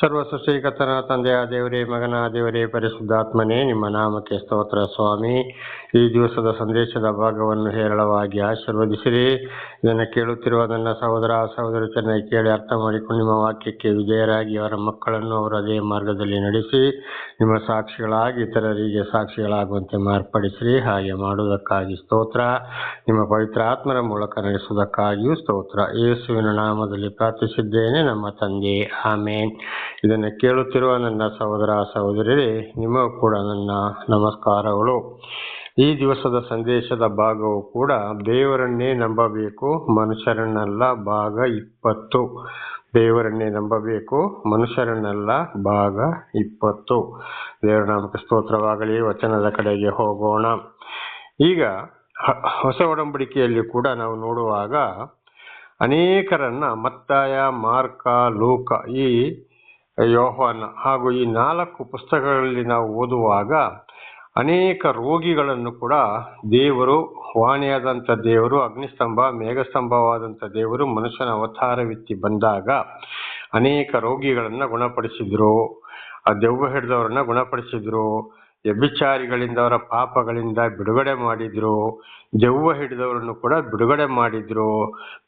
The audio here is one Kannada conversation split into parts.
ಸರ್ವ ಸೃಷ್ಟಿಕರ್ತನ ತಂದೆಯ ದೇವರೇ, ಮಗನ ದೇವರೇ, ಪರಿಶುದ್ಧಾತ್ಮನೇ, ನಿಮ್ಮ ನಾಮಕ್ಕೆ ಸ್ತೋತ್ರ ಸ್ವಾಮಿ. ಈ ದಿವಸದ ಸಂದೇಶದ ಭಾಗವನ್ನು ಹೇರಳವಾಗಿ ಆಶೀರ್ವದಿಸಿರಿ. ಇದನ್ನು ಕೇಳುತ್ತಿರುವ ನನ್ನ ಸಹೋದರ, ಸಹೋದರಿ ಚೆನ್ನಾಗಿ ಕೇಳಿ ಅರ್ಥ ಮಾಡಿಕೊಂಡು ನಿಮ್ಮ ವಾಕ್ಯಕ್ಕೆ ವಿಜಯರಾಗಿ ಅವರ ಮಕ್ಕಳನ್ನು ಅವರ ಅದೇ ಮಾರ್ಗದಲ್ಲಿ ನಡೆಸಿ, ನಿಮ್ಮ ಸಾಕ್ಷಿಗಳಾಗಿ ಇತರರಿಗೆ ಸಾಕ್ಷಿಗಳಾಗುವಂತೆ ಮಾರ್ಪಡಿಸಿರಿ. ಹಾಗೆ ಮಾಡುವುದಕ್ಕಾಗಿ ಸ್ತೋತ್ರ. ನಿಮ್ಮ ಪವಿತ್ರ ಆತ್ಮರ ಮೂಲಕ ನಡೆಸುವುದಕ್ಕಾಗಿಯೂ ಸ್ತೋತ್ರ. ಯೇಸುವಿನ ನಾಮದಲ್ಲಿ ಪ್ರಾರ್ಥಿಸಿದ್ದೇನೆ, ನಮ್ಮ ತಂದೆ. ಆಮೇನ್. ಇದನ್ನು ಕೇಳುತ್ತಿರುವ ನನ್ನ ಸಹೋದರ ಸಹೋದರಿಯರೇ ನಿಮಗೂ ಕೂಡ ನನ್ನ ನಮಸ್ಕಾರಗಳು. ಈ ದಿವಸದ ಸಂದೇಶದ ಭಾಗವು ಕೂಡ ದೇವರನ್ನೇ ನಂಬಬೇಕು, ಮನುಷ್ಯರನ್ನಲ್ಲ ಭಾಗ ಇಪ್ಪತ್ತು. ದೇವರನ್ನೇ ನಂಬಬೇಕು, ಮನುಷ್ಯರನ್ನಲ್ಲ ಭಾಗ ಇಪ್ಪತ್ತು. ದೇವರ ನಾಮಕ ಸ್ತೋತ್ರವಾಗಲಿ, ವಚನದ ಕಡೆಗೆ ಹೋಗೋಣ. ಈಗ ಹೊಸ ಒಡಂಬಡಿಕೆಯಲ್ಲಿ ಕೂಡ ನಾವು ನೋಡುವಾಗ ಅನೇಕರನ್ನ ಮತ್ತಾಯ, ಮಾರ್ಕ, ಲೋಕ ಈ ಯೋಹಾನ ಹಾಗೂ ಈ ನಾಲ್ಕು ಪುಸ್ತಕಗಳಲ್ಲಿ ನಾವು ಓದುವಾಗ ಅನೇಕ ರೋಗಿಗಳನ್ನು ಕೂಡ ದೇವರು, ವಾಣಿಯಾದಂಥ ದೇವರು, ಅಗ್ನಿಸ್ತಂಭ, ಮೇಘಸ್ತಂಭವಾದಂಥ ದೇವರು, ಮನುಷ್ಯನ ಅವತಾರವಿತ್ತಿ ಬಂದಾಗ ಅನೇಕ ರೋಗಿಗಳನ್ನು ಗುಣಪಡಿಸಿದ್ರು. ಆ ದೆವ್ವ ಹಿಡಿದವರನ್ನ ಗುಣಪಡಿಸಿದ್ರು. ವ್ಯಭಿಚಾರಿಗಳಿಂದ ಅವರ ಪಾಪಗಳಿಂದ ಬಿಡುಗಡೆ ಮಾಡಿದ್ರು. ದೆವ್ವ ಹಿಡಿದವರನ್ನು ಕೂಡ ಬಿಡುಗಡೆ ಮಾಡಿದ್ರು.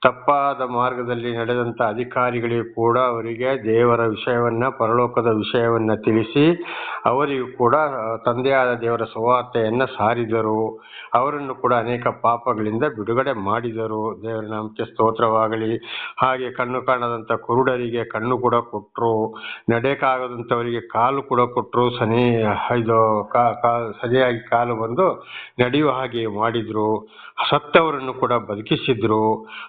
ತಪ್ಪಾದ ಮಾರ್ಗದಲ್ಲಿ ನಡೆದಂತ ಅಧಿಕಾರಿಗಳಿಗೆ ಕೂಡ ಅವರಿಗೆ ದೇವರ ವಿಷಯವನ್ನ, ಪರಲೋಕದ ವಿಷಯವನ್ನ ತಿಳಿಸಿ ಅವರಿಗೂ ಕೂಡ ತಂದೆಯಾದ ದೇವರ ಸುವಾರ್ತೆಯನ್ನ ಸಾರಿದರು. ಅವರನ್ನು ಕೂಡ ಅನೇಕ ಪಾಪಗಳಿಂದ ಬಿಡುಗಡೆ ಮಾಡಿದರು. ದೇವರ ನಾಮಕ್ಕೆ ಸ್ತೋತ್ರವಾಗಲಿ. ಹಾಗೆ ಕಣ್ಣು ಕಾಣದಂತ ಕುರುಡರಿಗೆ ಕಣ್ಣು ಕೂಡ ಕೊಟ್ಟರು ನಡೆಯಕ್ಕಾಗದಂಥವರಿಗೆ ಕಾಲು ಕೂಡ ಕೊಟ್ಟರು ಸನಿ, ಇದು, ಕಾ ಕಾ, ಸರಿಯಾಗಿ ಕಾಲು ಬಂದು ನಡೆಯುವ ಹಾಗೆ ಮಾಡಿದ್ರು. ಸತ್ತವರನ್ನು ಕೂಡ ಬದುಕಿಸಿದ್ರು.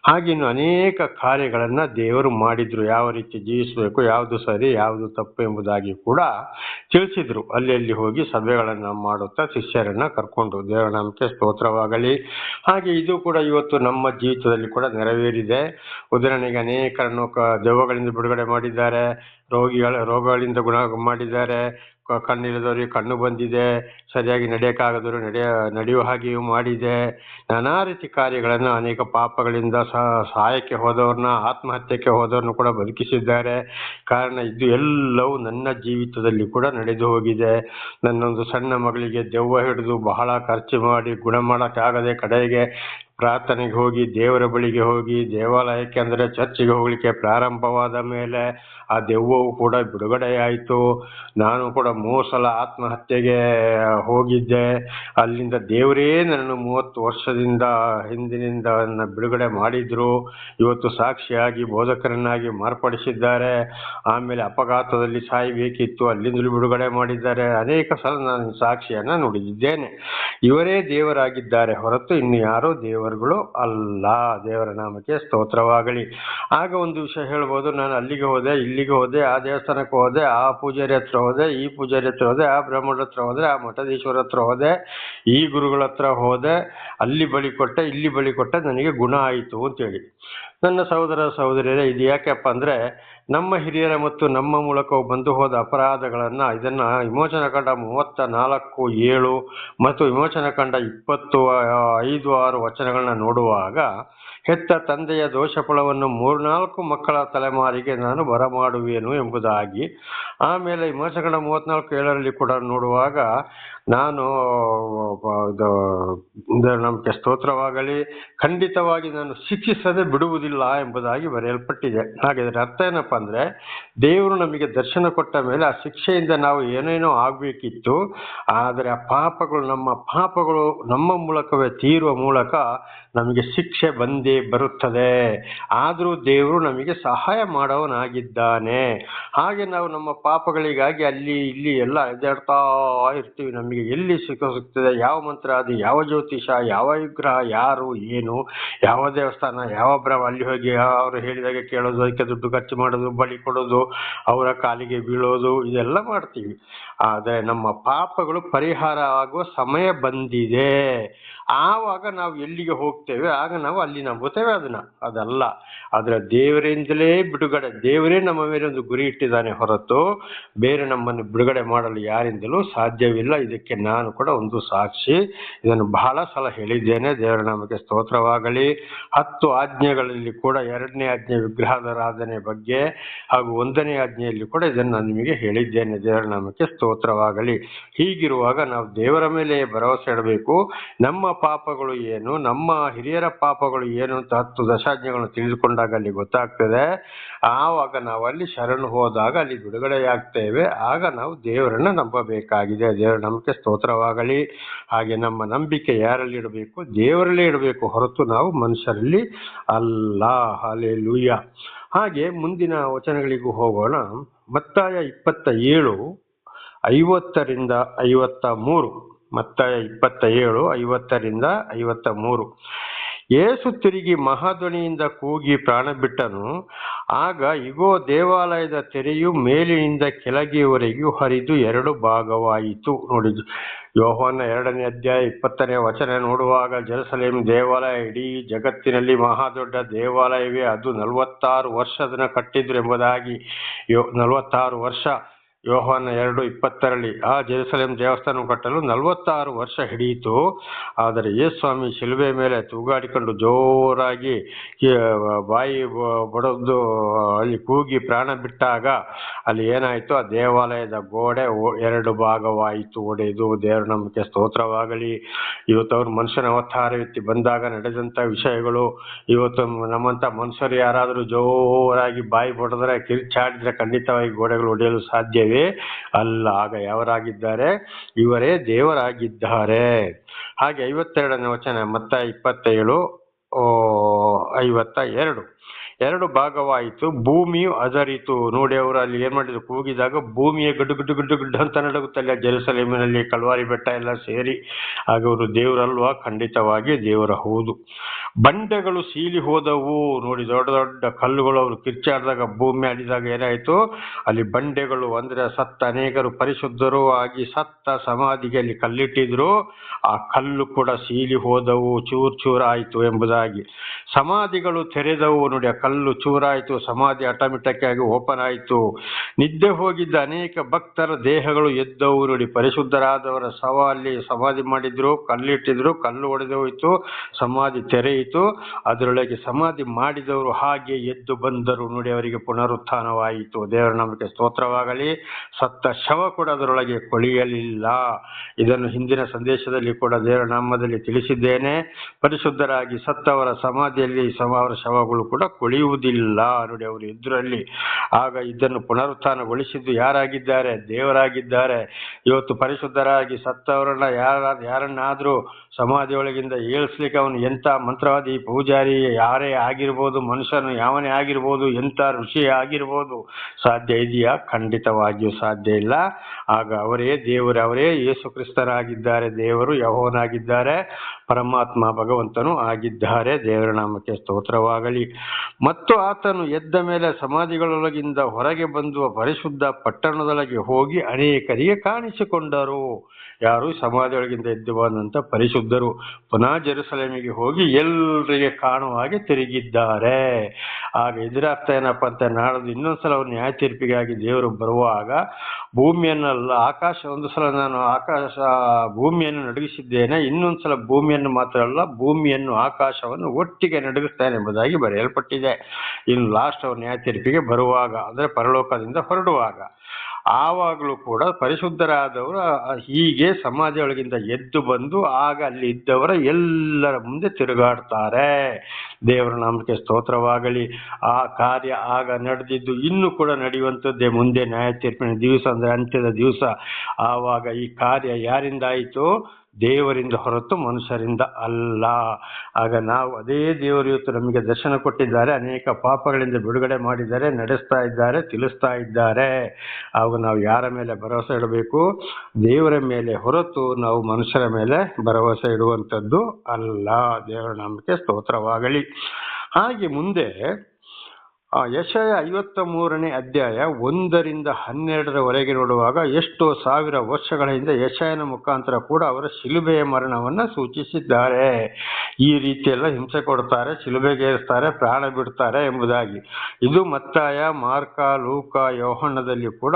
ಹಾಗೆ ಅನೇಕ ಕಾರ್ಯಗಳನ್ನು ದೇವರು ಮಾಡಿದ್ರು. ಯಾವ ರೀತಿ ಜೀವಿಸಬೇಕು, ಯಾವುದು ಸರಿ, ಯಾವುದು ತಪ್ಪು ಎಂಬುದಾಗಿ ಕೂಡ ತಿಳಿಸಿದ್ರು. ಅಲ್ಲಿ ಅಲ್ಲಿ ಹೋಗಿ ಸಭೆಗಳನ್ನು ಮಾಡುತ್ತಾ ಶಿಷ್ಯರನ್ನು ಕರ್ಕೊಂಡು ದೇವರ ನಾಮಕ್ಕೆ ಸ್ತೋತ್ರವಾಗಲಿ. ಹಾಗೆ ಇದು ಕೂಡ ಇವತ್ತು ನಮ್ಮ ಜೀವಿತದಲ್ಲಿ ಕೂಡ ನೆರವೇರಿದೆ. ಉದಾಹರಣೆಗೆ ಅನೇಕರನ್ನು ದೆವ್ವಗಳಿಂದ ಬಿಡುಗಡೆ ಮಾಡಿದ್ದಾರೆ. ರೋಗಿಗಳ, ರೋಗಗಳಿಂದ ಗುಣ ಮಾಡಿದ್ದಾರೆ. ಕಣ್ಣಿಲ್ಲದವರಿಗೆ ಕಣ್ಣು ಬಂದಿದೆ, ಸರಿಯಾಗಿ ನಡೆಯೋಕ್ಕಾಗದ್ರು ನಡೆಯ ನಡೆಯುವ ಹಾಗೆಯೂ ಮಾಡಿದೆ. ನಾನಾ ರೀತಿ ಕಾರ್ಯಗಳನ್ನು ಅನೇಕ ಪಾಪಗಳಿಂದ ಸಹ ಸಹಾಯಕ್ಕೆ ಹೋದವ್ರನ್ನ, ಆತ್ಮಹತ್ಯೆಗೆ ಹೋದವ್ರನ್ನ ಕೂಡ ಬದುಕಿಸಿದ್ದಾರೆ. ಕಾರಣ ಇದು ಎಲ್ಲವೂ ನನ್ನ ಜೀವಿತದಲ್ಲಿ ಕೂಡ ನಡೆದು ಹೋಗಿದೆ. ನನ್ನೊಂದು ಸಣ್ಣ ಮಗಳಿಗೆ ದೆವ್ವ ಹಿಡಿದು ಬಹಳ ಖರ್ಚು ಮಾಡಿ ಗುಣ ಮಾಡೋಕ್ಕಾಗದೆ ಕಡೆಗೆ ಪ್ರಾರ್ಥನೆಗೆ ಹೋಗಿ, ದೇವರ ಬಳಿಗೆ ಹೋಗಿ, ದೇವಾಲಯಕ್ಕೆ ಅಂದರೆ ಚರ್ಚಿಗೆ ಹೋಗಲಿಕ್ಕೆ ಪ್ರಾರಂಭವಾದ ಮೇಲೆ ಆ ದೆವ್ವವು ಕೂಡ ಬಿಡುಗಡೆಯಾಯಿತು. ನಾನು ಕೂಡ ಮೂರು ಸಲ ಆತ್ಮಹತ್ಯೆಗೆ ಹೋಗಿದ್ದೆ. ಅಲ್ಲಿಂದ ದೇವರೇ ನನ್ನನ್ನು ಮೂವತ್ತು ವರ್ಷದಿಂದ ಹಿಂದಿನಿಂದ ಬಿಡುಗಡೆ ಮಾಡಿದ್ರು. ಇವತ್ತು ಸಾಕ್ಷಿಯಾಗಿ ಬೋಧಕರನ್ನಾಗಿ ಮಾರ್ಪಡಿಸಿದ್ದಾರೆ. ಆಮೇಲೆ ಅಪಘಾತದಲ್ಲಿ ಸಾಯಬೇಕಿತ್ತು. ಅಲ್ಲಿಂದಲೂ ಬಿಡುಗಡೆ ಮಾಡಿದ್ದಾರೆ. ಅನೇಕ ಸಲ ನಾನು ಸಾಕ್ಷಿಯನ್ನು ನುಡಿದಿದ್ದೇನೆ. ಇವರೇ ದೇವರಾಗಿದ್ದಾರೆ ಹೊರತು ಇನ್ನು ಯಾರೂ ದೇವರುಗಳು ಅಲ್ಲ, ದೇವರ ನಾಮಕ್ಕೆ ಸ್ತೋತ್ರವಾಗಲಿ. ಆಗ ಒಂದು ವಿಷಯ ಹೇಳ್ಬೋದು, ನಾನು ಅಲ್ಲಿಗೆ ಹೋದೆ, ಇಲ್ಲಿಗೆ ಹೋದೆ, ಆ ದೇವಸ್ಥಾನಕ್ಕೆ ಹೋದೆ, ಆ ಪೂಜಾರಿ ಹತ್ರ ಹೋದೆ, ಈ ಪೂಜಾರಿ ಹತ್ರ ಹೋದೆ, ಆ ಬ್ರಾಹ್ಮಣರ ಹತ್ರ ಹೋದೆ, ಆ ಮಠದೀಶ್ವರ ಹತ್ರ ಹೋದೆ, ಈ ಗುರುಗಳ ಹತ್ರ ಹೋದೆ, ಅಲ್ಲಿ ಬಳಿ ಕೊಟ್ಟೆ, ಇಲ್ಲಿ ಬಳಿ ಕೊಟ್ಟೆ, ನನಗೆ ಗುಣ ಆಯಿತು ಅಂತೇಳಿ. ನನ್ನ ಸಹೋದರ ಸಹೋದರಿಯರೇ, ಇದು ಯಾಕಪ್ಪ ಅಂದ್ರೆ ನಮ್ಮ ಹಿರಿಯರ ಮತ್ತು ನಮ್ಮ ಮೂಲಕ ಬಂದು ಹೋದ ಅಪರಾಧಗಳನ್ನು ಇದನ್ನು ವಿಮೋಚನ ಕಂಡ ಮೂವತ್ತ ನಾಲ್ಕು ಏಳು ಮತ್ತು ವಿಮೋಚನ ಕಂಡ ಇಪ್ಪತ್ತು ಐದು, ಆರು ವಚನಗಳನ್ನ ನೋಡುವಾಗ ಹೆತ್ತ ತಂದೆಯ ದೋಷಫಲವನ್ನು ಮೂರ್ನಾಲ್ಕು ಮಕ್ಕಳ ತಲೆಮಾರಿಗೆ ನಾನು ಬರಮಾಡುವೆನು ಎಂಬುದಾಗಿ. ಆಮೇಲೆ ಕಂಡ ಮೂವತ್ನಾಲ್ಕು ಏಳರಲ್ಲಿ ಕೂಡ ನೋಡುವಾಗ ನಾನು ನಮಗೆ ಸ್ತೋತ್ರವಾಗಲಿ, ಖಂಡಿತವಾಗಿ ನಾನು ಶಿಕ್ಷಿಸದೆ ಬಿಡುವುದಿಲ್ಲ ಎಂಬುದಾಗಿ ಬರೆಯಲ್ಪಟ್ಟಿದೆ. ಹಾಗಿದ್ರೆ ಅರ್ಥ ಏನಪ್ಪ ಅಂದರೆ, ದೇವರು ನಮಗೆ ದರ್ಶನ ಕೊಟ್ಟ ಮೇಲೆ ಆ ಶಿಕ್ಷೆಯಿಂದ ನಾವು ಏನೇನೋ ಆಗಬೇಕಿತ್ತು, ಆದರೆ ಆ ಪಾಪಗಳು ನಮ್ಮ ಪಾಪಗಳು ನಮ್ಮ ಮೂಲಕವೇ ತೀರುವ ಮೂಲಕ ನಮಗೆ ಶಿಕ್ಷೆ ಬಂದೇ ಬರುತ್ತದೆ. ಆದರೂ ದೇವರು ನಮಗೆ ಸಹಾಯ ಮಾಡೋವನಾಗಿದ್ದಾನೆ. ಹಾಗೆ ನಾವು ನಮ್ಮ ಪಾಪಗಳಿಗಾಗಿ ಅಲ್ಲಿ ಇಲ್ಲಿ ಎಲ್ಲ ಎದ್ದಾಡ್ತಾ ಇರ್ತೀವಿ ನಮಗೆ. ಎಲ್ಲಿ ಸುಖ ಸಿಗ್ತದೆ? ಯಾವ ಮಂತ್ರ ಅದು? ಯಾವ ಜ್ಯೋತಿಷ? ಯಾವ ವಿಗ್ರಹ? ಯಾರು? ಏನು? ಯಾವ ದೇವಸ್ಥಾನ? ಯಾವ ಬ್ರಹ್ಮ ಅಲ್ಲಿ ಹೋಗಿ ಅವರು ಹೇಳಿದಾಗ ಕೇಳೋದು, ಅದಕ್ಕೆ ದುಡ್ಡು ಖರ್ಚು ಮಾಡೋದು ಬಳಿ ಕೊಡೋದು, ಅವರ ಕಾಲಿಗೆ ಬೀಳೋದು, ಇದೆಲ್ಲ ಮಾಡ್ತೀವಿ. ಆದರೆ ನಮ್ಮ ಪಾಪಗಳು ಪರಿಹಾರ ಆಗುವ ಸಮಯ ಬಂದಿದೆ. ಆವಾಗ ನಾವು ಎಲ್ಲಿಗೆ ಹೋಗ್ತೇವೆ, ಆಗ ನಾವು ಅಲ್ಲಿ ನಂಬುತ್ತೇವೆ ಅದನ್ನ ಅದಲ್ಲ. ಅದರ ದೇವರಿಂದಲೇ ಬಿಡುಗಡೆ, ದೇವರೇ ನಮ್ಮ ಮೇಲೆ ಒಂದು ಗುರಿ ಇಟ್ಟಿದ್ದಾನೆ ಹೊರತು ಬೇರೆ ನಮ್ಮನ್ನು ಬಿಡುಗಡೆ ಮಾಡಲು ಯಾರಿಂದಲೂ ಸಾಧ್ಯವಿಲ್ಲ. ಇದಕ್ಕೆ ನಾನು ಕೂಡ ಒಂದು ಸಾಕ್ಷಿ. ಇದನ್ನು ಬಹಳ ಸಲ ಹೇಳಿದ್ದೇನೆ. ದೇವರ ನಮಗೆ ಸ್ತೋತ್ರವಾಗಲಿ. ಹತ್ತು ಆಜ್ಞೆಗಳಲ್ಲಿ ಕೂಡ, ಎರಡನೇ ಆಜ್ಞೆ ವಿಗ್ರಹಾರಾಧನೆ ಬಗ್ಗೆ ಹಾಗೂ ಒಂದನೇ ಆಜ್ಞೆಯಲ್ಲಿ ಕೂಡ ಇದನ್ನು ನಾನು ನಿಮಗೆ ಹೇಳಿದ್ದೇನೆ. ದೇವರ ನಾಮಕ್ಕೆ ಸ್ತೋತ್ರವಾಗಲಿ. ಹೀಗಿರುವಾಗ ನಾವು ದೇವರ ಮೇಲೆ ಭರವಸೆ ಇಡಬೇಕು. ನಮ್ಮ ಪಾಪಗಳು ಏನು, ನಮ್ಮ ಹಿರಿಯರ ಪಾಪಗಳು ಏನು ಅಂತ ಹತ್ತು ದಶಾಜ್ಞೆಗಳನ್ನು ತಿಳಿದುಕೊಂಡಾಗ ಅಲ್ಲಿ ಗೊತ್ತಾಗ್ತದೆ. ಆವಾಗ ನಾವು ಅಲ್ಲಿ ಶರಣು ಹೋದಾಗ ಅಲ್ಲಿ ಬಿಡುಗಡೆಯಾಗ್ತೇವೆ. ಆಗ ನಾವು ದೇವರನ್ನ ನಂಬಬೇಕಾಗಿದೆ. ದೇವರ ನಂಬಿಕೆ ಸ್ತೋತ್ರವಾಗಲಿ. ಹಾಗೆ ನಮ್ಮ ನಂಬಿಕೆ ಯಾರಲ್ಲಿ ಇಡಬೇಕು? ದೇವರಲ್ಲೇ ಇಡಬೇಕು ಹೊರತು ನಾವು ಮನುಷ್ಯರಲ್ಲಿ ಅಲ್ಲ. ಹಾಲೆ ಲೂಯ್ಯ ಹಾಗೆ ಮುಂದಿನ ವಚನಗಳಿಗೂ ಹೋಗೋಣ. ಮತ್ತಾಯ ಇಪ್ಪತ್ತ ಏಳು ಐವತ್ತರಿಂದ ಐವತ್ತ ಮೂರು. ಮತ್ತಾಯ ಇಪ್ಪತ್ತ ಏಳು ಐವತ್ತರಿಂದ ಐವತ್ತ ಮೂರು ಏಸು ತಿರುಗಿ ಮಹಾಧ್ವನಿಯಿಂದ ಕೂಗಿ ಪ್ರಾಣ ಬಿಟ್ಟನು. ಆಗ ಇಗೋ, ದೇವಾಲಯದ ತೆರೆಯು ಮೇಲಿನಿಂದ ಕೆಳಗೆಯವರೆಗೂ ಹರಿದು ಎರಡು ಭಾಗವಾಯಿತು. ನೋಡಿ ಯೋಹನ ಎರಡನೇ ಅಧ್ಯಾಯ ಇಪ್ಪತ್ತನೇ ವಚನ ನೋಡುವಾಗ, ಜೆರುಸಲೇಮ್ ದೇವಾಲಯ ಇಡೀ ಜಗತ್ತಿನಲ್ಲಿ ಮಹಾದೊಡ್ಡ ದೇವಾಲಯವೇ. ಅದು ನಲವತ್ತಾರು ವರ್ಷದನ್ನ ಕಟ್ಟಿದ್ರು ಎಂಬುದಾಗಿ ಯೋ, ನಲವತ್ತಾರು ವರ್ಷ ಯೋಹಾನ ಎರಡು ಇಪ್ಪತ್ತರಲ್ಲಿ, ಆ ಜೆರುಸಲೇಮ್ ದೇವಸ್ಥಾನ ಕಟ್ಟಲು ನಲವತ್ತಾರು ವರ್ಷ ಹಿಡಿಯಿತು. ಆದರೆ ಯೇಸ್ವಾಮಿ ಶಿಲುಬೆ ಮೇಲೆ ತೂಗಾಡಿಕೊಂಡು ಜೋರಾಗಿ ಬಾಯಿ ಬಡದು, ಅಲ್ಲಿ ಕೂಗಿ ಪ್ರಾಣ ಬಿಟ್ಟಾಗ ಅಲ್ಲಿ ಏನಾಯಿತು? ಆ ದೇವಾಲಯದ ಗೋಡೆ ಎರಡು ಭಾಗವಾಯಿತು. ಒಡೆದು ದೇವರ ನಂಬಿಕೆ ಸ್ತೋತ್ರವಾಗಲಿ. ಇವತ್ತು ಅವ್ರು ಮನುಷ್ಯನ ಅವತಾರ ಎತ್ತಿ ಬಂದಾಗ ನಡೆದಂಥ ವಿಷಯಗಳು, ಇವತ್ತು ನಮ್ಮಂಥ ಮನುಷ್ಯರು ಯಾರಾದರೂ ಜೋರಾಗಿ ಬಾಯಿ ಬಡಿದ್ರೆ, ಕಿರ್ಚಾಡಿದ್ರೆ ಖಂಡಿತವಾಗಿ ಗೋಡೆಗಳು ಒಡೆಯಲು ಸಾಧ್ಯವೇ ಅಲ್ಲ ಆಗ ಯಾವರಾಗಿದ್ದಾರೆ? ಇವರೇ ದೇವರಾಗಿದ್ದಾರೆ. ಹಾಗೆ ಐವತ್ತೆರಡನೇ ವಚನ ಮತ್ತ ಇಪ್ಪತ್ತೇಳು ಐವತ್ತ ಎರಡು. ಎರಡು ಭಾಗವಾಯಿತು. ಭೂಮಿಯು ಅದರಿತು ನೋಡಿ, ಅವರು ಅಲ್ಲಿ ಏನ್ ಮಾಡಿದ್ರು? ಕೂಗಿದಾಗ ಭೂಮಿಯ ಗಡ್ಡು ಗಡ್ಡು ಗಡ್ಡು ಗಡ್ಡು ಅಂತ ನಡಗುತ್ತಲ್ಲ ಜೆರುಸಲೇಮಿನಲ್ಲಿ ಕಲ್ವಾರಿ ಬೆಟ್ಟ ಎಲ್ಲ ಸೇರಿ. ಹಾಗೆ ಅವರು ದೇವರಲ್ವಾ? ಖಂಡಿತವಾಗಿ ದೇವರ ಹೌದು. ಬಂಡೆಗಳು ಸೀಲಿ ಹೋದವು. ನೋಡಿ, ದೊಡ್ಡ ದೊಡ್ಡ ಕಲ್ಲುಗಳು ಅವರು ಕಿರ್ಚಾಡಿದಾಗ ಭೂಮಿ ಅಡಿದಾಗ ಏನಾಯ್ತು? ಅಲ್ಲಿ ಬಂಡೆಗಳು ಅಂದ್ರೆ ಸತ್ತ ಅನೇಕರು ಪರಿಶುದ್ಧರು ಆಗಿ ಸತ್ತ ಸಮಾಧಿಗೆ ಅಲ್ಲಿ ಕಲ್ಲಿಟ್ಟಿದ್ರು. ಆ ಕಲ್ಲು ಕೂಡ ಸೀಲಿ ಹೋದವು. ಚೂರ್ ಆಯಿತು ಎಂಬುದಾಗಿ. ಸಮಾಧಿಗಳು ತೆರೆದವು. ನೋಡಿ, ಆ ಚೂರಾಯಿತು, ಸಮಾಧಿ ಆಗಿ ಓಪನ್ ಆಯಿತು. ನಿದ್ದೆ ಹೋಗಿದ್ದ ಅನೇಕ ಭಕ್ತರ ದೇಹಗಳು ಎದ್ದವು ನೋಡಿ ಪರಿಶುದ್ಧರಾದವರ ಶವ ಅಲ್ಲಿ ಸಮಾಧಿ ಮಾಡಿದ್ರು, ಕಲ್ಲಿಟ್ಟಿದ್ರು, ಕಲ್ಲು ಒಡೆದು ಹೋಯಿತು, ಸಮಾಧಿ ತೆರೆಯಿತು. ಅದರೊಳಗೆ ಸಮಾಧಿ ಮಾಡಿದವರು ಹಾಗೆ ಎದ್ದು ಬಂದರು. ನೋಡಿ, ಅವರಿಗೆ ಪುನರುತ್ಥಾನವಾಯಿತು. ದೇವರ ನಂಬಿಕೆ ಸ್ತೋತ್ರವಾಗಲಿ. ಸತ್ತ ಶವ ಕೂಡ ಅದರೊಳಗೆ ಕೊಳಿಯಲಿಲ್ಲ. ಇದನ್ನು ಹಿಂದಿನ ಸಂದೇಶದಲ್ಲಿ ಕೂಡ ದೇವರ ನಾಮದಲ್ಲಿ ತಿಳಿಸಿದ್ದೇನೆ. ಪರಿಶುದ್ಧರಾಗಿ ಸತ್ತವರ ಸಮಾಧಿಯಲ್ಲಿ ಸಮ ಅವರ ಶವಗಳು ಕೂಡ ಕೊಳೆಯುವುದಿಲ್ಲ ನೋಡಿ ಅವರು ಎದುರಲ್ಲಿ. ಆಗ ಇದನ್ನು ಪುನರುತ್ಥಾನಗೊಳಿಸಿದ್ದು ಯಾರಾಗಿದ್ದಾರೆ? ದೇವರಾಗಿದ್ದಾರೆ. ಇವತ್ತು ಪರಿಶುದ್ಧರಾಗಿ ಸತ್ತವರನ್ನ ಯಾರ ಯಾರನ್ನಾದ್ರೂ ಸಮಾಧಿಯೊಳಗಿಂದ ಏಳ್ಸ್ಲಿಕ್ಕೆ ಅವನು ಎಂಥ ಮಂತ್ರವಾದಿ ಪೂಜಾರಿ, ಯಾರೇ ಆಗಿರ್ಬೋದು, ಮನುಷ್ಯನು ಯಾವನೇ ಆಗಿರ್ಬೋದು, ಎಂಥ ಋಷಿ ಆಗಿರ್ಬೋದು, ಸಾಧ್ಯ ಇದೆಯಾ? ಖಂಡಿತವಾಗಿಯೂ ಸಾಧ್ಯ ಇಲ್ಲ. ಆಗ ಅವರೇ ದೇವರವರೇ ಯೇಸು ಕ್ರಿಸ್ತರಾಗಿದ್ದಾರೆ, ದೇವರು ಯಹೋನಾಗಿದ್ದಾರೆ ಪರಮಾತ್ಮ ಭಗವಂತನು ಆಗಿದ್ದಾರೆ, ದೇವರ ನಾಮಕ್ಕೆ ಸ್ತೋತ್ರವಾಗಲಿ. ಮತ್ತು ಆತನು ಎದ್ದ ಮೇಲೆ ಸಮಾಧಿಗಳೊಳಗಿಂದ ಹೊರಗೆ ಬಂದು ಪರಿಶುದ್ಧ ಪಟ್ಟಣದೊಳಗೆ ಹೋಗಿ ಅನೇಕರಿಗೆ ಕಾಣಿಸಿಕೊಂಡರು. ಯಾರು? ಸಮಾಧಿಯೊಳಗಿಂದ ಎದ್ದು ಬಂದಂತ ಪರಿಶುದ್ಧರು ಪುನಃ ಜೆರುಸಲೇಮಿಗೆ ಹೋಗಿ ಎಲ್ಲರಿಗೆ ಕಾಣುವ ಹಾಗೆ ತಿರುಗಿದ್ದಾರೆ. ಆಗ ಇದರರ್ಥ ಏನಪ್ಪ ಅಂತ ನಾಡದು ಇನ್ನೊಂದ್ಸಲ ಅವ್ರು ನ್ಯಾಯ ತೀರ್ಪಿಗಾಗಿ ದೇವರು ಬರುವಾಗ ಭೂಮಿಯನ್ನಲ್ಲ, ಆಕಾಶ, ಒಂದು ಸಲ ನಾನು ಆಕಾಶ, ಭೂಮಿಯನ್ನು ನಡುಗಿಸಿದ್ದೇನೆ, ಇನ್ನೊಂದ್ಸಲ ಭೂಮಿಯನ್ನು ಮಾತ್ರ ಅಲ್ಲ, ಭೂಮಿಯನ್ನು, ಆಕಾಶವನ್ನು ಒಟ್ಟಿಗೆ ನಡುಗಿಸ್ತೇನೆ ಎಂಬುದಾಗಿ ಬರೆಯಲ್ಪಟ್ಟಿದೆ. ಇನ್ನು ಲಾಸ್ಟ್ ಅವ್ರ ನ್ಯಾಯ ತೀರ್ಪಿಗೆ ಬರುವಾಗ, ಅಂದ್ರೆ ಪರಲೋಕದಿಂದ ಹೊರಡುವಾಗ. ಆವಾಗಲೂ ಕೂಡ ಪರಿಶುದ್ಧರಾದವರು ಹೀಗೆ ಸಮಾಜ ಒಳಗಿಂದ ಎದ್ದು ಬಂದು ಆಗ ಅಲ್ಲಿ ಇದ್ದವರ ಎಲ್ಲರ ಮುಂದೆ ತಿರುಗಾಡ್ತಾರೆ. ದೇವರ ನಾಮಕ್ಕೆ ಸ್ತೋತ್ರವಾಗಲಿ. ಆ ಕಾರ್ಯ ಆಗ ನಡೆದಿದ್ದು ಇನ್ನೂ ಕೂಡ ನಡೆಯುವಂಥದ್ದೇ ಮುಂದೆ ನ್ಯಾಯ ತೀರ್ಪಿನ ದಿವಸ ಅಂದರೆ ಅಂತ್ಯದ ದಿವಸ. ಆವಾಗ ಈ ಕಾರ್ಯ ಯಾರಿಂದ ಆಯಿತು ದೇವರಿಂದ ಹೊರತು ಮನುಷ್ಯರಿಂದ ಅಲ್ಲ. ಆಗ ನಾವು ಅದೇ ದೇವರು ಇವತ್ತು ನಮಗೆ ದರ್ಶನ ಕೊಟ್ಟಿದ್ದಾರೆ, ಅನೇಕ ಪಾಪಗಳಿಂದ ಬಿಡುಗಡೆ ಮಾಡಿದ್ದಾರೆ, ನಡೆಸ್ತಾ ಇದ್ದಾರೆ, ತಿಳಿಸ್ತಾ ಇದ್ದಾರೆ. ಆಗ ನಾವು ಯಾರ ಮೇಲೆ ಭರವಸೆ ಇಡಬೇಕು? ದೇವರ ಮೇಲೆ ಹೊರತು ನಾವು ಮನುಷ್ಯರ ಮೇಲೆ ಭರವಸೆ ಇಡುವಂಥದ್ದು ಅಲ್ಲ. ದೇವರ ನಾಮಕ್ಕೆ ಸ್ತೋತ್ರವಾಗಲಿ. ಹಾಗೆ ಮುಂದೆ ಯಶಯ ಐವತ್ತ ಮೂರನೇ ಅಧ್ಯಾಯ ಒಂದರಿಂದ ಹನ್ನೆರಡರವರೆಗೆ ನೋಡುವಾಗ ಎಷ್ಟೋ ಸಾವಿರ ವರ್ಷಗಳ ಹಿಂದೆ ಯಶಯನ ಮುಖಾಂತರ ಕೂಡ ಅವರ ಶಿಲುಬೆಯ ಮರಣವನ್ನು ಸೂಚಿಸಿದ್ದಾರೆ. ಈ ರೀತಿಯೆಲ್ಲ ಹಿಂಸೆ ಕೊಡ್ತಾರೆ, ಶಿಲುಬೆಗೇರಿಸ್ತಾರೆ, ಪ್ರಾಣ ಬಿಡ್ತಾರೆ ಎಂಬುದಾಗಿ. ಇದು ಮತ್ತಾಯ, ಮಾರ್ಕ, ಲೂಕ ಯೋಹಣ್ಣದಲ್ಲಿ ಕೂಡ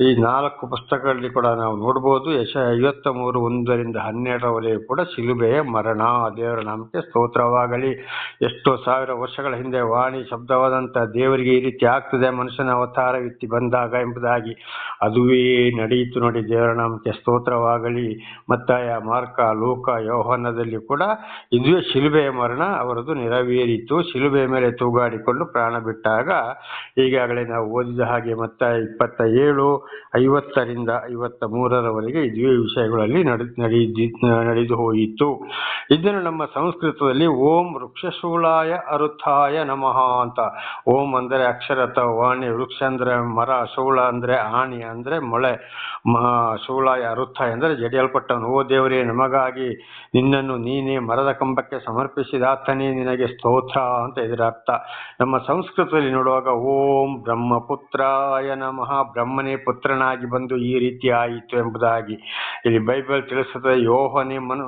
ಈ ನಾಲ್ಕು ಪುಸ್ತಕಗಳಲ್ಲಿ ಕೂಡ ನಾವು ನೋಡ್ಬೋದು. ಯಶ ಐವತ್ತ ಮೂರು ಒಂದರಿಂದ ಹನ್ನೆರಡರವರೆಗೆ ಕೂಡ ಶಿಲುಬೆಯ ಮರಣ, ದೇವರ ನಾಮಕ್ಕೆ ಸ್ತೋತ್ರವಾಗಲಿ. ಎಷ್ಟೋ ಸಾವಿರ ವರ್ಷಗಳ ಹಿಂದೆ ವಾಣಿ ಶಬ್ದವಾದಂಥ ದೇವರಿಗೆ ಈ ರೀತಿ ಆಗ್ತದೆ, ಮನುಷ್ಯನ ಅವತಾರ ವ್ಯಕ್ತಿ ಬಂದಾಗ ಎಂಬುದಾಗಿ ಅದುವೇ ನಡೆಯಿತು ನೋಡಿ ದೇವರ ನಾಮಕ್ಕೆ ಸ್ತೋತ್ರವಾಗಲಿ. ಮತ್ತಾಯ, ಮಾರ್ಕ, ಲೋಕ, ಯೋಹನದಲ್ಲಿ ಕೂಡ ಇದುವೇ ಶಿಲುಬೆಯ ಮರಣ ಅವರದು ನೆರವೇರಿತು. ಶಿಲುಬೆಯ ಮೇಲೆ ತೂಗಾಡಿಕೊಂಡು ಪ್ರಾಣ ಬಿಟ್ಟಾಗ ಈಗಾಗಲೇ ನಾವು ಓದಿದ ಹಾಗೆ ಮತ್ತಾಯ ಇಪ್ಪತ್ತ ಏಳು ಐವತ್ತರಿಂದ ಐವತ್ತ ಮೂರರವರೆಗೆ ಇದುವೇ ವಿಷಯಗಳಲ್ಲಿ ನಡೆ ನಡೆದು ಹೋಯಿತು. ಇದನ್ನು ನಮ್ಮ ಸಂಸ್ಕೃತದಲ್ಲಿ ಓಂ ವೃಕ್ಷಶೂಲಾಯ ಅರುಥಾಯ ನಮಃ ಅಂತ. ಓಂ ಅಂದರೆ ಅಕ್ಷರ ವಾಣಿ, ವೃಕ್ಷ ಅಂದ್ರೆ ಮರ ಶೂಲ ಅಂದ್ರೆ ಆಣಿ ಅಂದ್ರೆ ಮೊಳೆ ಮ ಅರುಥ ಎಂದರೆ ಜಡಿಯಲ್ಪಟ್ಟವನು. ಓ ದೇವರೇ, ನಮಗಾಗಿ ನಿನ್ನನ್ನು ನೀನೇ ಮರದ ಕಂಬಕ್ಕೆ ಸಮರ್ಪಿಸಿದಾತನೇ ನಿನಗೆ ಸ್ತೋತ್ರ ಅಂತ ಇದರ ಅರ್ಥ. ನಮ್ಮ ಸಂಸ್ಕೃತದಲ್ಲಿ ನೋಡುವಾಗ ಓಂ ಬ್ರಹ್ಮಪುತ್ರಾಯ ನಮಃ, ಬ್ರಹ್ಮನೇ ಪುತ್ರನಾಗಿ ಬಂದು ಈ ರೀತಿ ಆಯಿತು ಎಂಬುದಾಗಿ. ಇಲ್ಲಿ ಬೈಬಲ್ ತಿಳಿಸುತ್ತದೆ, ಯೋಹನೇ ಮನು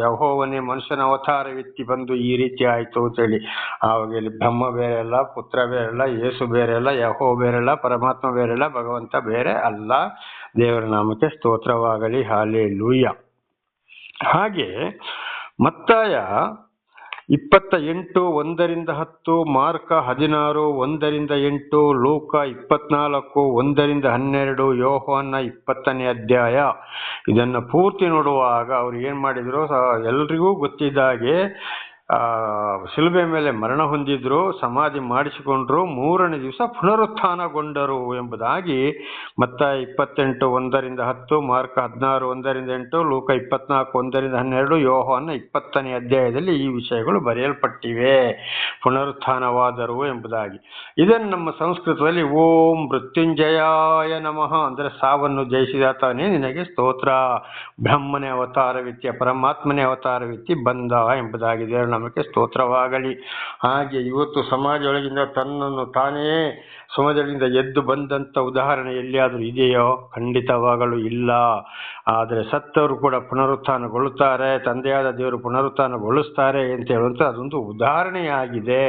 ಯಹೋವನೇ ಮನುಷ್ಯನ ಅವತಾರವೆತ್ತಿ ಬಂದು ಈ ರೀತಿ ಆಯಿತು ಅಂತೇಳಿ ಆವಾಗ ಇಲ್ಲಿ ಬ್ರಹ್ಮ ಬೇರೆ ಅಲ್ಲ ಪುತ್ರ ಬೇರೆ ಅಲ್ಲ ಯೇಸು ಬೇರೆ ಅಲ್ಲ ಯಹೋ ಬೇರೆ ಅಲ್ಲ ಪರಮಾತ್ಮ ಬೇರೆ ಅಲ್ಲ ಭಗವಂತ ಬೇರೆ ಅಲ್ಲ. ದೇವರ ನಾಮಕ್ಕೆ ಸ್ತೋತ್ರವಾಗಲಿ ಹಾಲೆ ಲೂಯ್ಯ ಹಾಗೆ ಮತ್ತಾಯ ಇಪ್ಪತ್ತ ಎಂಟು ಒಂದರಿಂದ ಹತ್ತು, ಮಾರ್ಕ ಹದಿನಾರು ಒಂದರಿಂದ ಎಂಟು, ಲೂಕ ಇಪ್ಪತ್ನಾಲ್ಕು ಒಂದರಿಂದ ಹನ್ನೆರಡು, ಯೋಹಾನ ಇಪ್ಪತ್ತನೇ ಅಧ್ಯಾಯ. ಇದನ್ನು ಪೂರ್ತಿ ನೋಡುವಾಗ ಅವ್ರು ಏನು ಮಾಡಿದ್ರು? ಎಲ್ಲರಿಗೂ ಎಲ್ರಿಗೂ ಗೊತ್ತಿದ್ದ ಹಾಗೆ ಆ ಶಿಲುಬೆ ಮೇಲೆ ಮರಣ ಹೊಂದಿದ್ರು, ಸಮಾಧಿ ಮಾಡಿಸಿಕೊಂಡ್ರು, ಮೂರನೇ ದಿವಸ ಪುನರುತ್ಥಾನಗೊಂಡರು ಎಂಬುದಾಗಿ ಮತ್ತ ಇಪ್ಪತ್ತೆಂಟು ಒಂದರಿಂದ ಹತ್ತು, ಮಾರ್ಕ್ ಹದಿನಾರು ಒಂದರಿಂದ ಎಂಟು, ಲೋಕ ಇಪ್ಪತ್ನಾಲ್ಕು ಒಂದರಿಂದ ಹನ್ನೆರಡು, ಯೋಹಾನ ಇಪ್ಪತ್ತನೇ ಅಧ್ಯಾಯದಲ್ಲಿ ಈ ವಿಷಯಗಳು ಬರೆಯಲ್ಪಟ್ಟಿವೆ. ಪುನರುತ್ಥಾನವಾದರು ಎಂಬುದಾಗಿ. ಇದನ್ನು ನಮ್ಮ ಸಂಸ್ಕೃತದಲ್ಲಿ ಓಂ ಮೃತ್ಯುಂಜಯಾಯ ನಮಃ ಅಂದರೆ ಸಾವನ್ನು ಜಯಿಸಿದಾತನೇ ನಿನಗೆ ಸ್ತೋತ್ರ. ಬ್ರಹ್ಮನೇ ಅವತಾರವಿತ್ಯ, ಪರಮಾತ್ಮನೇ ಅವತಾರವಿತ್ತಿ ಬಂದ ಎಂಬುದಾಗಿ ದೇವರ ನಮಗೆ ಸ್ತೋತ್ರವಾಗಲಿ. ಹಾಗೆ ಇವತ್ತು ಸಮಾಜದೊಳಗಿಂದ ತನ್ನನ್ನು ತಾನೇ ಸಮಾಜದಿಂದ ಎದ್ದು ಬಂದಂಥ ಉದಾಹರಣೆ ಎಲ್ಲಿಯಾದರೂ ಇದೆಯೋ? ಖಂಡಿತವಾಗಲೂ ಇಲ್ಲ. ಆದರೆ ಸತ್ತವರು ಕೂಡ ಪುನರುತ್ಥಾನಗೊಳ್ಳುತ್ತಾರೆ, ತಂದೆಯಾದ ದೇವರು ಪುನರುತ್ಥಾನಗೊಳಿಸ್ತಾರೆ ಅಂತ ಹೇಳುವಂಥ ಅದೊಂದು ಉದಾಹರಣೆಯಾಗಿದೆ.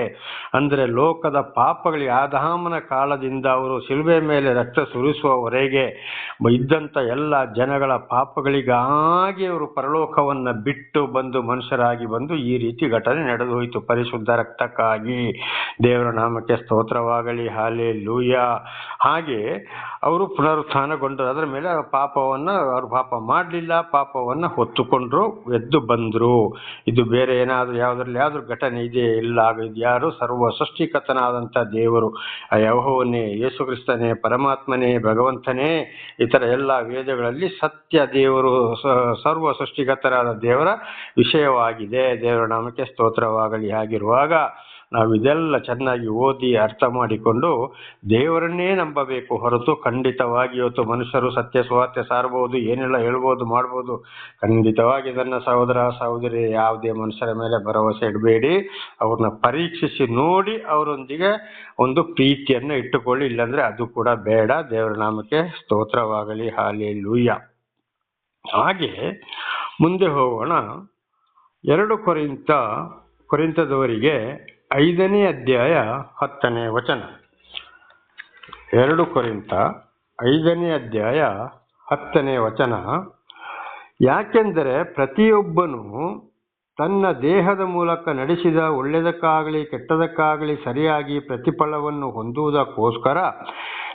ಅಂದರೆ ಲೋಕದ ಪಾಪಗಳಿಗೆ ಆದಾಮನ ಕಾಲದಿಂದ ಅವರು ಶಿಲುಬೆ ಮೇಲೆ ರಕ್ತ ಸುರಿಸುವವರೆಗೆ ಇದ್ದಂಥ ಎಲ್ಲ ಜನಗಳ ಪಾಪಗಳಿಗಾಗಿ ಅವರು ಪರಲೋಕವನ್ನು ಬಿಟ್ಟು ಬಂದು ಮನುಷ್ಯರಾಗಿ ಬಂದು ಈ ರೀತಿ ಘಟನೆ ನಡೆದು ಹೋಯಿತು ಪರಿಶುದ್ಧ ರಕ್ತಕ್ಕಾಗಿ ದೇವರ ನಾಮಕ್ಕೆ ಸ್ತೋತ್ರವಾಗಲಿ ಹಾಲೆ ಲೂಯ ಹಾಗೆ ಅವರು ಪುನರುತ್ಥಾನಗೊಂಡರು. ಅದರ ಮೇಲೆ ಪಾಪವನ್ನು, ಅವರು ಪಾಪ ಮಾಡಲಿಲ್ಲ, ಪಾಪವನ್ನು ಹೊತ್ತುಕೊಂಡ್ರು, ಎದ್ದು ಬಂದರು. ಇದು ಬೇರೆ ಏನಾದರೂ ಯಾವುದ್ರಲ್ಲಿ ಯಾವ್ದ್ರ ಘಟನೆ ಇದೆಯೇ? ಇಲ್ಲ ಇದು ಯಾರು ಸರ್ವ ಸೃಷ್ಟಿಕತನಾದಂಥ ದೇವರು? ಆ ಯಹೋವನೇ, ಯೇಸು ಕ್ರಿಸ್ತನೇ, ಪರಮಾತ್ಮನೇ, ಭಗವಂತನೇ ಇತರ ಎಲ್ಲ ವೇದಗಳಲ್ಲಿ ಸತ್ಯ ದೇವರು ಸರ್ವ ಸೃಷ್ಟಿಕತರಾದ ದೇವರ ವಿಷಯವಾಗಿದೆ. ದೇವರ ನಾಮಕ್ಕೆ ಸ್ತೋತ್ರವಾಗಲಿ. ಹಾಗಿರುವಾಗ ನಾವು ಇದೆಲ್ಲ ಚೆನ್ನಾಗಿ ಓದಿ ಅರ್ಥ ಮಾಡಿಕೊಂಡು ದೇವರನ್ನೇ ನಂಬಬೇಕು ಹೊರತು ಖಂಡಿತವಾಗಿ ಇವತ್ತು ಮನುಷ್ಯರು ಸತ್ಯ ಸ್ವಾತ್ಯ ಸಾರಬಹುದು, ಏನೆಲ್ಲ ಹೇಳ್ಬೋದು, ಮಾಡ್ಬೋದು. ಖಂಡಿತವಾಗಿ ಇದನ್ನು ಸಹೋದರ, ಸಹೋದರಿ, ಯಾವುದೇ ಮನುಷ್ಯರ ಮೇಲೆ ಭರವಸೆ ಇಡಬೇಡಿ. ಅವ್ರನ್ನ ಪರೀಕ್ಷಿಸಿ ನೋಡಿ ಅವರೊಂದಿಗೆ ಒಂದು ಪ್ರೀತಿಯನ್ನು ಇಟ್ಟುಕೊಳ್ಳಿ, ಇಲ್ಲಾಂದ್ರೆ ಅದು ಕೂಡ ಬೇಡ. ದೇವರ ನಾಮಕ್ಕೆ ಸ್ತೋತ್ರವಾಗಲಿ. ಹಾಲಿ ಲೂಯ್ಯ ಹಾಗೆ ಮುಂದೆ ಹೋಗೋಣ. ಎರಡು ಕೊರಿಂತ, ಕೊರಿಂತದವರಿಗೆ ಐದನೇ ಅಧ್ಯಾಯ ಹತ್ತನೇ ವಚನ. ಎರಡು ಕೊರಿಂತ ಐದನೇ ಅಧ್ಯಾಯ ಹತ್ತನೇ ವಚನ. ಯಾಕೆಂದರೆ ಪ್ರತಿಯೊಬ್ಬನು ತನ್ನ ದೇಹದ ಮೂಲಕ ನಡೆಸಿದ ಒಳ್ಳೆಯದಕ್ಕಾಗಲಿ ಕೆಟ್ಟದಕ್ಕಾಗಲಿ ಸರಿಯಾಗಿ ಪ್ರತಿಫಲವನ್ನು ಹೊಂದುವುದಕ್ಕೋಸ್ಕರ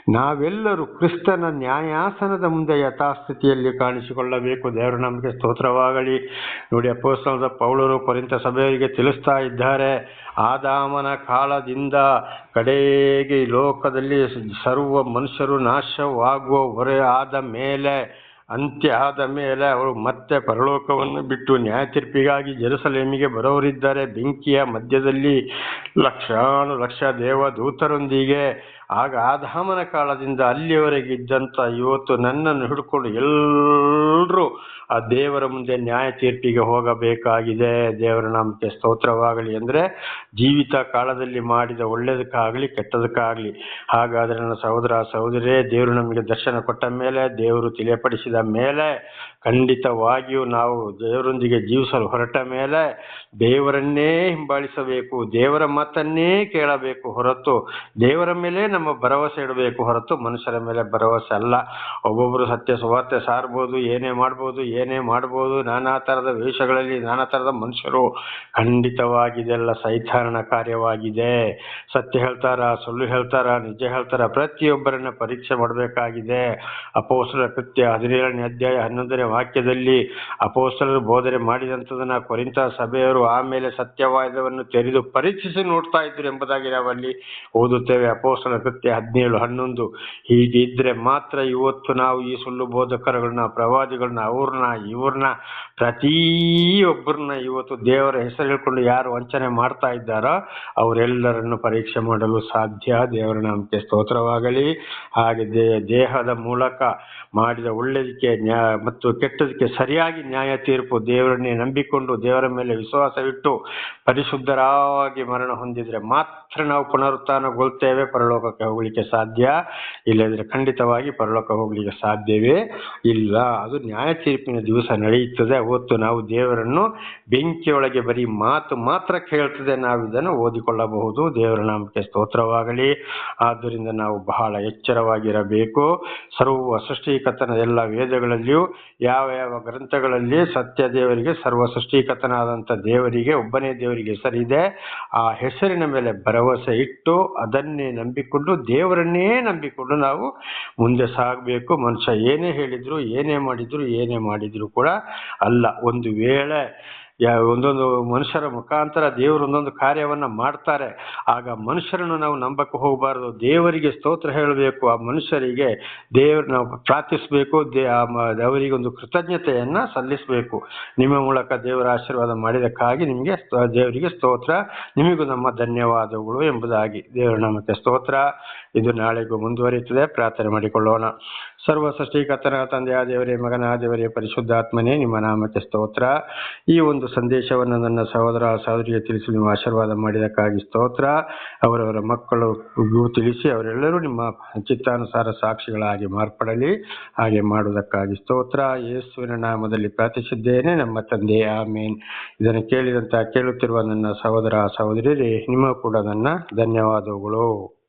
ನಾವೆಲ್ಲರೂ ಕ್ರಿಸ್ತನ ನ್ಯಾಯಾಸನದ ಮುಂದೆ ಯಥಾಸ್ಥಿತಿಯಲ್ಲಿ ಕಾಣಿಸಿಕೊಳ್ಳಬೇಕು. ದೇವರು ನಮಗೆ ಸ್ತೋತ್ರವಾಗಲಿ. ನೋಡಿ ಅಪೋಸ್ತನದ ಪೌಳರು ಕೊರಿಂತ ಸಭೆಯವರಿಗೆ ತಿಳಿಸ್ತಾ ಇದ್ದಾರೆ. ಆದಾಮನ ಕಾಲದಿಂದ ಕಡೆಗೆ ಲೋಕದಲ್ಲಿ ಸರ್ವ ಮನುಷ್ಯರು ನಾಶವಾಗುವ ಹೊರೆ ಆದ ಮೇಲೆ, ಅಂತ್ಯ ಆದ ಮೇಲೆ ಅವರು ಮತ್ತೆ ಪರಲೋಕವನ್ನು ಬಿಟ್ಟು ನ್ಯಾಯ ತೀರ್ಪಿಗಾಗಿ ಜೆರುಸಲೇಮಿಗೆ ಬರೋರಿದ್ದಾರೆ ಬೆಂಕಿಯ ಮಧ್ಯದಲ್ಲಿ ಲಕ್ಷಾನು ಲಕ್ಷ ದೇವದೂತರೊಂದಿಗೆ ಆಗ ಆದಾಮನ ಕಾಲದಿಂದ ಅಲ್ಲಿಯವರೆಗೆ ಇದ್ದಂಥ ಇವತ್ತು ನನ್ನನ್ನು ಹಿಡ್ಕೊಂಡು ಎಲ್ಲರೂ ಆ ದೇವರ ಮುಂದೆ ನ್ಯಾಯ ತೀರ್ಪಿಗೆ ಹೋಗಬೇಕಾಗಿದೆ. ದೇವರ ನಾಮಕ್ಕೆ ಸ್ತೋತ್ರವಾಗಲಿ ಅಂದರೆ ಜೀವಿತ ಕಾಲದಲ್ಲಿ ಮಾಡಿದ ಒಳ್ಳೆಯದಕ್ಕಾಗಲಿ ಕೆಟ್ಟದಕ್ಕಾಗಲಿ. ಹಾಗಾದರೆ ನನ್ನ ಸಹೋದರ ಸಹೋದರೇ ದೇವರು ನಮಗೆ ದರ್ಶನ ಕೊಟ್ಟ ಮೇಲೆ, ದೇವರು ತಿಳಿಯಪಡಿಸಿದ ಮೇಲೆ ಖಂಡಿತವಾಗಿಯೂ ನಾವು ದೇವರೊಂದಿಗೆ ಜೀವಿಸಲು ಹೊರಟ ಮೇಲೆ ದೇವರನ್ನೇ ಹಿಂಬಾಲಿಸಬೇಕು, ದೇವರ ಮಾತನ್ನೇ ಕೇಳಬೇಕು ಹೊರತು ದೇವರ ಮೇಲೆ ನಮ್ಮ ಭರವಸೆ ಇಡಬೇಕು ಹೊರತು ಮನುಷ್ಯರ ಮೇಲೆ ಭರವಸೆ ಅಲ್ಲ. ಒಬ್ಬೊಬ್ಬರು ಸತ್ಯ ಸುವಾರ್ತೆ ಸಾರ್ಬೋದು, ಏನೇ ಮಾಡ್ಬೋದು ಏನೇ ಮಾಡ್ಬೋದು, ನಾನಾ ಥರದ ವೇಷಗಳಲ್ಲಿ ನಾನಾ ಥರದ ಮನುಷ್ಯರು. ಖಂಡಿತವಾಗಿದೆಲ್ಲ ಸೈತಾರಣ ಕಾರ್ಯವಾಗಿದೆ. ಸತ್ಯ ಹೇಳ್ತಾರ, ಸುಳ್ಳು ಹೇಳ್ತಾರ, ನಿಜ ಹೇಳ್ತಾರ, ಪ್ರತಿಯೊಬ್ಬರನ್ನ ಪರೀಕ್ಷೆ ಮಾಡಬೇಕಾಗಿದೆ. ಅಪೋಸರ ಕೃತ್ಯ ಹದಿನೇಳನೇ ಅಧ್ಯಾಯ ಹನ್ನೊಂದನೇ ವಾಕ್ಯದಲ್ಲಿ ಅಪೋಸ್ತಲರು ಬೋಧನೆ ಮಾಡಿದಂಥದನ್ನ ಕೊರಿಂತ ಸಭೆಯವರು ಆಮೇಲೆ ಸತ್ಯವಾದವನ್ನು ತೆರೆದು ಪರೀಕ್ಷಿಸಿ ನೋಡ್ತಾ ಇದ್ರು ಎಂಬುದಾಗಿ ನಾವಲ್ಲಿ ಓದುತ್ತೇವೆ. ಅಪೋಸ್ತಲ ಕೃತ್ಯ ಹದಿನೇಳು, ಹನ್ನೊಂದು. ಹೀಗಿದ್ರೆ ಮಾತ್ರ ಇವತ್ತು ನಾವು ಈ ಸುಳ್ಳು ಬೋಧಕರುಗಳನ್ನ, ಪ್ರವಾದಿಗಳನ್ನ, ಅವ್ರನ್ನ, ಇವ್ರನ್ನ, ಪ್ರತಿಯೊಬ್ಬರನ್ನ ಇವತ್ತು ದೇವರ ಹೆಸರು ಹೇಳ್ಕೊಂಡು ಯಾರು ವಂಚನೆ ಮಾಡ್ತಾ ಇದ್ದಾರೋ ಅವರೆಲ್ಲರನ್ನು ಪರೀಕ್ಷೆ ಮಾಡಲು ಸಾಧ್ಯ. ದೇವರ ನಾಮಕ್ಕೆ ಸ್ತೋತ್ರವಾಗಲಿ. ಹಾಗೆ ದೇಹದ ಮೂಲಕ ಮಾಡಿದ ಒಳ್ಳೆಯದಕ್ಕೆ ಮತ್ತು ಕೆಟ್ಟದಕ್ಕೆ ಸರಿಯಾಗಿ ನ್ಯಾಯ ತೀರ್ಪು ದೇವರನ್ನೇ ನಂಬಿಕೊಂಡು ದೇವರ ಮೇಲೆ ವಿಶ್ವಾಸವಿಟ್ಟು ಪರಿಶುದ್ಧರಾಗಿ ಮರಣ ಹೊಂದಿದರೆ ಮಾತ್ರ ನಾವು ಪುನರುತ್ಥಾನಗೊಳ್ತೇವೆ. ಪರಲೋಕಕ್ಕೆ ಹೋಗ್ಲಿಕ್ಕೆ ಸಾಧ್ಯ ಇಲ್ಲದಿದ್ರೆ ಖಂಡಿತವಾಗಿ ಪರಲೋಕ ಹೋಗ್ಲಿಕ್ಕೆ ಸಾಧ್ಯವೇ ಇಲ್ಲ. ಅದು ನ್ಯಾಯ ತೀರ್ಪಿನ ದಿವಸ ನಡೆಯುತ್ತದೆ. ಅವತ್ತು ನಾವು ದೇವರನ್ನು ಬೆಂಕಿಯೊಳಗೆ ಬರೀ ಮಾತು ಮಾತ್ರ ಕೇಳ್ತದೆ. ನಾವು ಇದನ್ನು ಓದಿಕೊಳ್ಳಬಹುದು. ದೇವರ ನಾಮಕ್ಕೆ ಸ್ತೋತ್ರವಾಗಲಿ. ಆದ್ದರಿಂದ ನಾವು ಬಹಳ ಎಚ್ಚರವಾಗಿರಬೇಕು. ಸರ್ವ ಸೃಷ್ಟಿಕರ್ತನ ಎಲ್ಲ ವೇದಗಳಲ್ಲಿಯೂ ಯಾವ ಯಾವ ಗ್ರಂಥಗಳಲ್ಲಿ ಸತ್ಯ ದೇವರಿಗೆ ಸರ್ವ ಸೃಷ್ಟಿಕತನಾದಂಥ ದೇವರಿಗೆ ಒಬ್ಬನೇ ದೇವರಿಗೆ ಹೆಸರಿದೆ, ಆ ಹೆಸರಿನ ಮೇಲೆ ಭರವಸೆ ಇಟ್ಟು ಅದನ್ನೇ ನಂಬಿಕೊಂಡು ದೇವರನ್ನೇ ನಂಬಿಕೊಂಡು ನಾವು ಮುಂದೆ ಸಾಗಬೇಕು. ಮನುಷ್ಯ ಏನೇ ಹೇಳಿದ್ರು, ಏನೇ ಮಾಡಿದ್ರು ಏನೇ ಮಾಡಿದ್ರು ಕೂಡ ಅಲ್ಲ. ಒಂದು ವೇಳೆ ಯಾ- ಒಂದೊಂದು ಮನುಷ್ಯರ ಮುಖಾಂತರ ದೇವರು ಒಂದೊಂದು ಕಾರ್ಯವನ್ನು ಮಾಡ್ತಾರೆ. ಆಗ ಮನುಷ್ಯರನ್ನು ನಾವು ನಂಬಕ್ಕೆ ಹೋಗಬಾರದು. ದೇವರಿಗೆ ಸ್ತೋತ್ರ ಹೇಳಬೇಕು. ಆ ಮನುಷ್ಯರಿಗೆ ದೇವರು, ನಾವು ಪ್ರಾರ್ಥಿಸಬೇಕು. ದೇ ಅವರಿಗೆ ಒಂದು ಕೃತಜ್ಞತೆಯನ್ನು ಸಲ್ಲಿಸಬೇಕು. ನಿಮ್ಮ ಮೂಲಕ ದೇವರ ಆಶೀರ್ವಾದ ಮಾಡಿದಕ್ಕಾಗಿ ನಿಮಗೆ ದೇವರಿಗೆ ಸ್ತೋತ್ರ. ನಿಮಗೂ ನಮ್ಮ ಧನ್ಯವಾದಗಳು ಎಂಬುದಾಗಿ ದೇವರ ನಾಮಕ್ಕೆ ಸ್ತೋತ್ರ. ಇದು ನಾಳೆಗೂ ಮುಂದುವರಿಯುತ್ತದೆ. ಪ್ರಾರ್ಥನೆ ಮಾಡಿಕೊಳ್ಳೋಣ. ಸರ್ವ ಸೃಷ್ಟಿಕರ್ತನ ತಂದೆಯ ದೇವರೇ ಮಗನ ದೇವರೇ, ಪರಿಶುದ್ಧಾತ್ಮನೇ ನಿಮ್ಮ ನಾಮಕ್ಕೆ ಸ್ತೋತ್ರ. ಈ ಒಂದು ಸಂದೇಶವನ್ನು ನನ್ನ ಸಹೋದರ ಸಹೋದರಿಗೆ ತಿಳಿಸಿ, ನಿಮ್ಮ ಆಶೀರ್ವಾದ ಮಾಡಿದಕ್ಕಾಗಿ ಸ್ತೋತ್ರ. ಅವರವರ ಮಕ್ಕಳು ತಿಳಿಸಿ, ಅವರೆಲ್ಲರೂ ನಿಮ್ಮ ಚಿತ್ತಾನುಸಾರ ಸಾಕ್ಷಿಗಳಾಗಿ ಮಾರ್ಪಡಲಿ. ಹಾಗೆ ಮಾಡುವುದಕ್ಕಾಗಿ ಸ್ತೋತ್ರ. ಯೇಸುವಿನ ನಾಮದಲ್ಲಿ ಪ್ರಾರ್ಥಿಸಿದ್ದೇನೆ, ನಮ್ಮ ತಂದೆ, ಆಮೇನ್. ಇದನ್ನು ಕೇಳಿದಂತ ಕೇಳುತ್ತಿರುವ ನನ್ನ ಸಹೋದರ ಸಹೋದರಿಯರೇ, ನಿಮ್ಮ ಕೂಡ ನನ್ನ ಧನ್ಯವಾದಗಳು.